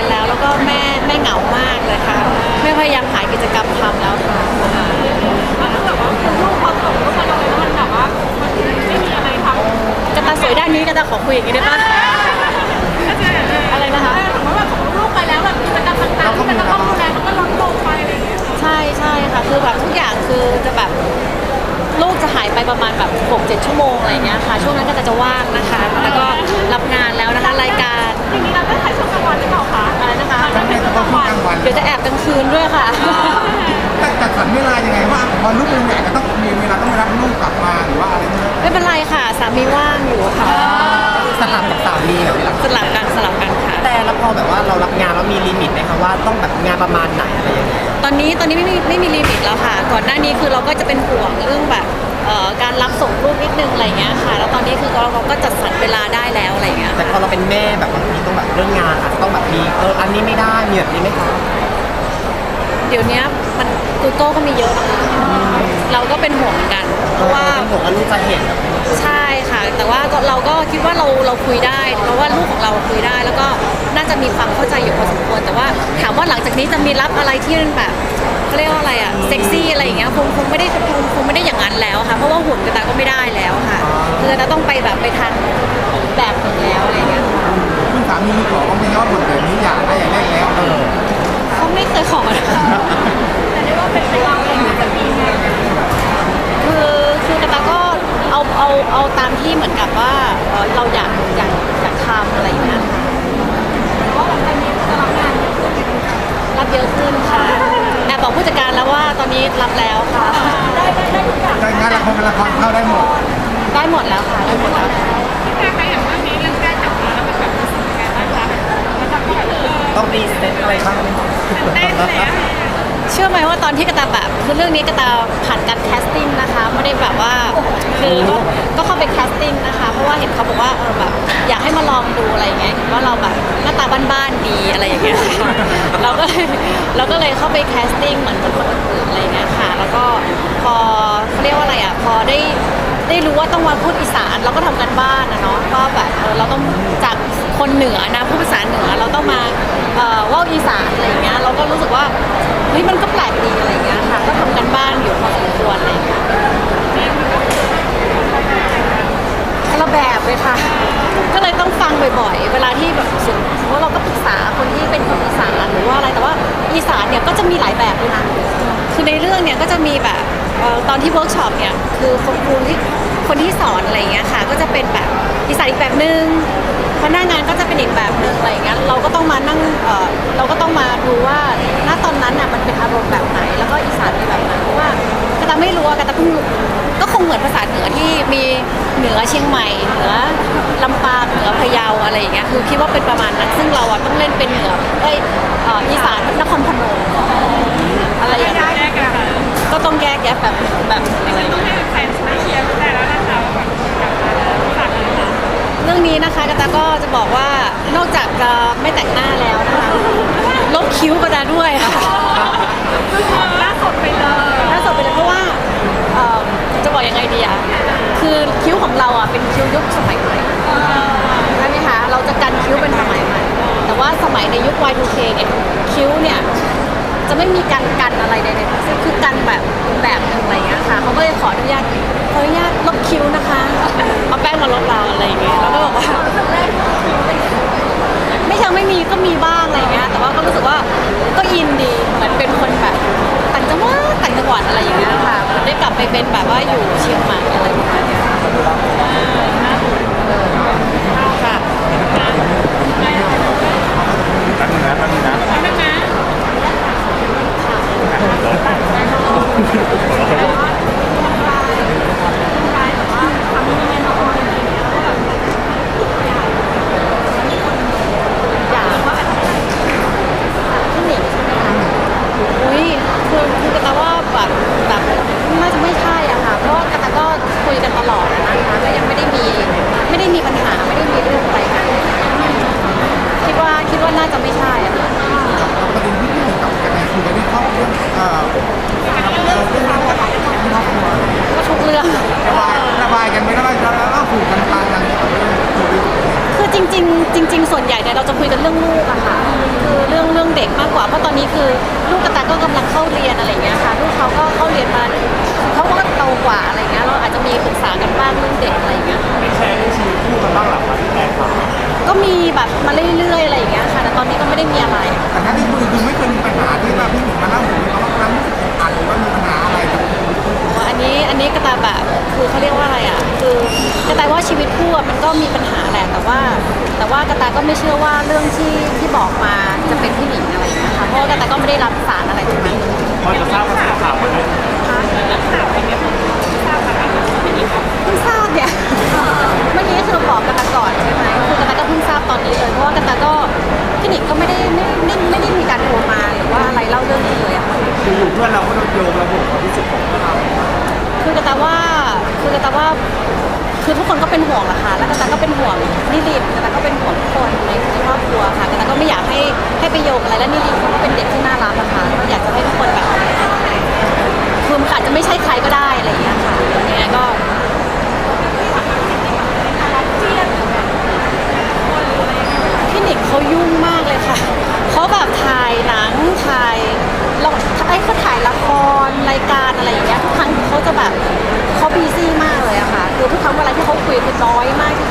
กันแล้ว แล้วก็แม่แม่เหงามากเลยค่ะไม่พยายามหายกิจกรรมทำแล้วค่ะกระตาสวยด้านนี้กระตาขอคุยอย่างนี้ได้ปะอะไรนะคะใช่ใช่ค่ะคือแบบทุกอย่างคือจะแบบลูกจะหายไปประมาณแบบ6-7 ชั่วโมงอะไรเงี้ยค่ะ ช่วงนั้นก็จะว่างนะคะ แล้วก็รับงานแล้วนะคะรายการ เราถ่ายช่วงกลางวันเดี๋ยวจะแอบกลางคืนด้วยค่ะ แต่จัดสรรเวลายังไงว่าพอลูกเป็นใหญ่ก็ต้องมีเวลาต้องไปรับลูกกลับมาหรือว่าอะไรเงี้ยไม่เป็นไรค่ะ สามีว่างอยู่ค่ะสลับกับสามีแบบนี้หรอสลับกันสลับกันค่ะ แต่แล้วพอแบบว่าเรารับงานแล้วมีลิมิตไหมคะว่าต้องแบบงานประมาณไหนอะไรอย่างเงี้ยตอนนี้ตอนนี้ไม่มีไม่มีลิมิตแล้วค่ะ ก่อนหน้านี้คือเราก็จะเป็นห่วงเรื่องแบบเอ่อการรับส่งลูกนิดนึงอะไรเงี้ยค่ะแล้ว ตอนนี้คือเราเราก็จัดสรรเวลาได้แล้วอะไรเงี้ยแต่พอเราเป็นแม่แบบบางทีต้องแบบเรื่องงานอาจจะต้องแบบมีเอออันนี้ไม่ได้มีแบบนี้ไหมคะเดี๋ยวนี้มัน Google ก็มีเยอะนะคะเราก็เป็นห่วงเหมือนกัน เพราะว่าเป็นห่วงว่าลูกจะเห็นแบบใช่ค่ะ แต่ว่าก็เราก็คิดว่าเราเราคุยได้ เพราะว่าลูกของเราคุยได้ แล้วก็น่าจะมีความเข้าใจอยู่พอสมควร แต่ว่าถามว่าหลังจากนี้จะมีรับอะไรที่มันแบบ เขาเรียกว่าอะไรอะเซ็กซี่อะไรอย่างเงี้ยคงคงไม่ได้คงคงไม่ได้อย่างนั้นแล้วค่ะ เพราะว่าหุ่นกระตาก็ไม่ได้แล้วค่ะคือกระตาต้องไปแบบไปทางแบบหนึ่งแล้วอะไรอย่างเงี้ยคุณสามีมีขอบ้างไหมว่าบทแบบนี้อยากได้อย่ากได้แล้วเออเขาไม่เคยขอนะคะ แต่เรียกว่าเป็นไปเราเองอาจจะมีงคือคือกระตาก็เอาเอาเอาตามที่เหมือนกับว่าเอ่อเราอยากอยากอยากทำอะไรอย่างเงี้ย นนี้รับแล้วค่ะ ได้ได้ได้ทุกอย่างได้งานละครละครเข้าได้หมดได้หมดแล้วค่ะได้หมดแล้วค่ะที่แค่ใครอย่างว่านี้เรื่องการจับมาแล้วมันแบบรู้สึกยังไงบ้างคะมันทำให้เออต้องรีเซ็ตอะไรบ้างไหมเต้นเลยอะเชื่อไหมว่าตอนที่กระตาแบบคือเรื่องนี้กระตาผ่านการแคสติ้งนะคะไม่ได้แบบว่าคือก็ก็เข้าไปแคส บ้านๆดีอะไรอย่างเงี้ยเราก็เลยเราก็เลยเข้าไปแคสติ้งเหมือนคนอื่นอะไรอย่างเงี้ยค่ะ แล้วก็พอเขาเรียกว่าอะไรอะพอได้ได้รู้ว่าต้องมาพูดอีสานเราก็ทำกันบ้านนะเนาะว่าแบบเราต้องจากคนเหนือนะพูดภาษาเหนือเราต้องมาว่าอีสานอะไรอย่างเงี้ยเราก็รู้สึกว่าเฮ้ยมันก็แปลกดีอะไรอย่างเงี้ยค่ะ ก็ทำกันบ้านอยู่ มีหลายแบบด้วยนะคือในเรื่องเนี่ยก็จะมีแบบเอ่อตอนที่เวิร์กช็อปเนี่ยคือคนครูที่คนที่สอนอะไรอย่างเงี้ยค่ะ ก็จะเป็นแบบอีสานอีกแบบนึงพนักงานก็จะเป็นอีกแบบนึงอะไรอย่างเงี้ยเราก็ต้องมานั่งเอ่อเราก็ต้องมาดูว่าณตอนนั้นน่ะมันเป็นอารมณ์แบบไหน แล้วก็อีสานเป็นแบบไหนเพราะว่ากระตาไม่รู้อะกระตาเพิ่งรู้ก็คงเหมือนภาษาเหนือที่มีเหนือเชียงใหม่เหนือลำปางเหนือพะเยาอะไรอย่างเงี้ยคือคิดว่าเป็นประมาณนั้นซึ่งเราอะ ต้องแยกแยะแบบแบบอะไรอย่างต้องเงี้ยให้แฟนได้เชียร์ได้แล้วนะคะว่าแบบกลับมาแล้วฝากเลยค่ะเรื่องนี้นะคะกระตาก็จะบอกว่านอกจากจะไม่แต่งหน้าแล้วนะคะลบคิ้วกระตาด้วยค่ะล่าสดไปเลยน่าสนไปเลยเพราะว่าเอ่อจะบอกยังไงดีอะคือคิ้วของเราอะเป็นคิ้วยุคสมัยใหม่ใช่ไหมคะเราจะกันคิ้วเป็นสมัยใหม่แต่ว่าสมัยในยุค Y2K เนี่ยคิ้วเนี่ย จะไม่มีการกันอะไรใดๆทั้งสิ้นคือกันแบบแบบหนึงอะไรอย่างเงี้ยค่ะเขาก็เลยขออนุญาตขออนุญาตลบคิ้วนะคะเอาแป้งมาลบเราอะไรอย่างเงี้ยเราก็บอกว่าไม่ใช่ไม่มีก็มีบ้างอะไรเงี้ยแต่ว่าก็รู้สึกว่าก็อินดีเหมือนเป็นคนแบบต่างจังหวัดต่างจังหวัดอะไรอย่างเงี้ยค่ะเหมือนได้กลับไปเป็นแบบว่าอยู่เชียงใหม่อะไรประมาณเนี้ยค่ะ ตั้งนะตั้งนะ แล้วนะ อยากว่าพี่หนิงใช่ไหมคะอุ้ยคือคือกระตาว่าแบบแบบน่าจะไม่ใช่อะค่ะ เพราะว่ากระตาก็คุยกันตลอดอะนะคะก็ยังไม่ได้มีไม่ได้มีปัญหาไม่ได้มีเรื่องอะไรกันคิดว่าคิดว่าน่าจะไม่ จริงๆจริง ๆ ส่วนใหญ่เนี่ยเราจะคุยกันเรื่องลูกอะค่ะคือเรื่องเรื่องเด็กมากกว่าเพราะตอนนี้คือลูกกระตายก็กำลังเข้าเรียนอะไรเงี้ยค่ะลูกเขาก็เข้าเรียนมาเขาก็โตกว่าอะไรเงี้ยเราอาจจะมีปรึกษากันบ้างเรื่องเด็กอะไรเงี้ยไม่แชร์ชีวิตคู่กับ้างหรอคะพี่แพรค่ะก็มีแบบมาเรื่อยๆอะไรอย่างเงี้ยค่ะแต่ตอนนี้ก็ไม่ได้มีอะไร แต่ถ้าที่คุยคือไม่เคยมีปัญหาที่ว่าพี่หนิงมาเล่าถึงเขาว่าครั้งรู้สึกอึดอัดหรือว่ามีปัญหาอะไรกับอันนี้อันนี้กระตายแบบคือเขาเรียกว่าอะไรอะ คือ กระตายว่าชีวิตคู่อะมันก็มีปัญหาแหละแต่ว่า แต่ว่ากระตายก็ไม่เชื่อว่าเรื่องที่ที่บอกมาจะเป็นพี่หนิงอะไรอย่างเงี้ยค่ะเพราะว่ากระตายก็ไม่ได้รับสารอะไรตรงนั้น พอจะทราบกระแสข่าวมาเลยเคือทุกคนก็เป็นห่วงอะค่ะ แล้วกระตาก็เป็นห่วงนิรินกระตาก็เป็นห่วงทุกคนในในครอบครัวค่ะกระตาก็ไม่อยากให้ให้ไปโยงอะไรและนิรินเขาก็เป็นเด็กที่น่ารักอะค่ะก็อยากจะให้ทุกคนแบบคือมันอาจจะไม่ใช่ใครก็ได้อะไรอย่างเงี้ยค่ะยังไงก็ พี่หนิงเขายุ่งมากเลยค่ะ เขาแบบถ่ายหนังถ่ายเราไอ้เขาถ่ายละครรายการอะไรอย่างเงี้ยทุกครั้งเขาจะแบบเขาบีซี่มากเลยอะค่ะ คือทุกครั้งเวลาที่เขาคุยคือ น้อยมากที่